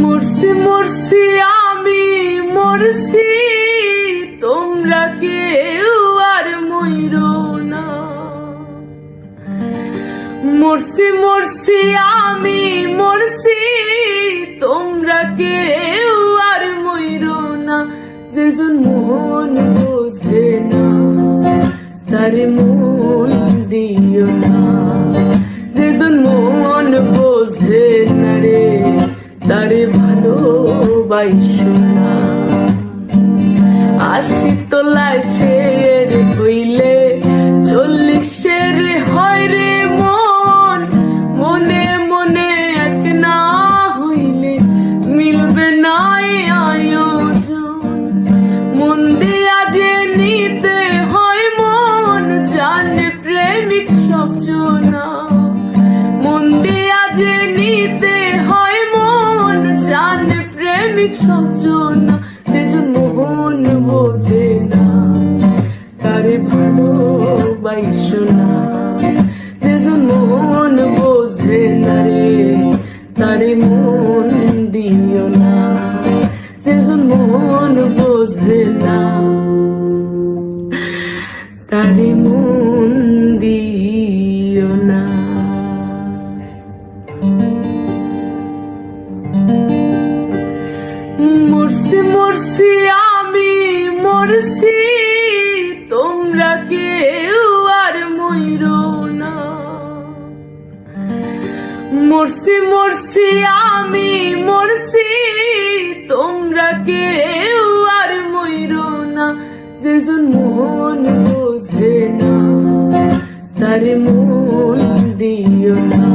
মরছি মরছি, আমি মরছি। তোমরা কেউ আর মইরো না। মরছি মরছি, আমি মরছি। তোমরা কেউ আর মইরো না। যেজন মন বোঝে না, তার মন দিও না। তারে ভালোবাইসো না আশি তোলাশের হইলে চল্লিশের হয় রে মন। মনে মনে এক না হইলে মিলবে না আয়োজন। মন দিয়া যে নিতে হয় মন, জানে প্রেমিক সবজনা মন দিয়া যে নিতে প্রেমিক সবজনা সেজন মন বোঝে না। তারে ভালোবাইসো না। যেজন মন বোঝে না রে। তারে মন দিও না। যেজন মন বোঝে না। তারে মরছি মরছি, আমি মরছি, তোমরা কেউ আর মইরো না। মরছি মরছি, আমি মরছি, তোমরা কেউ আর মইরো না। যেজন মন বোঝে না, তারে মন দিও না।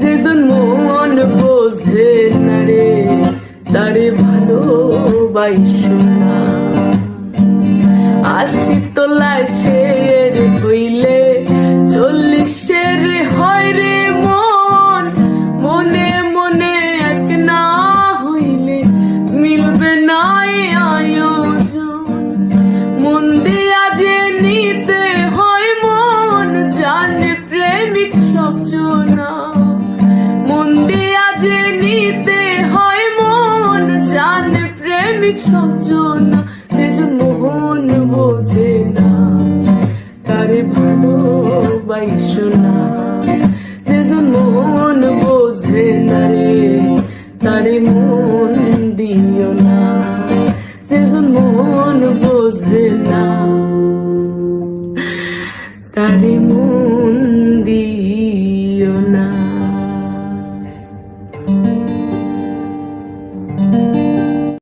যেজন মন বোঝে না রে, তারে ভালোবাইসো না আশি তোলাশের হইলে চল্লিশের হয় রে মন। মনে মনে এক না হইলে মিলবে না আয়োজন। মন দিয়া যে নিতে হয় মন, জানে প্রেমিক সবজনা মন দিয়া যে প্রেমিক সবজনা যেজন মোহন বোঝে না। তারে ভালোবাইসো না। যেজন মন বোঝে না রে। তারে মন দিও না। যেজন মন বোঝে না। তারে মন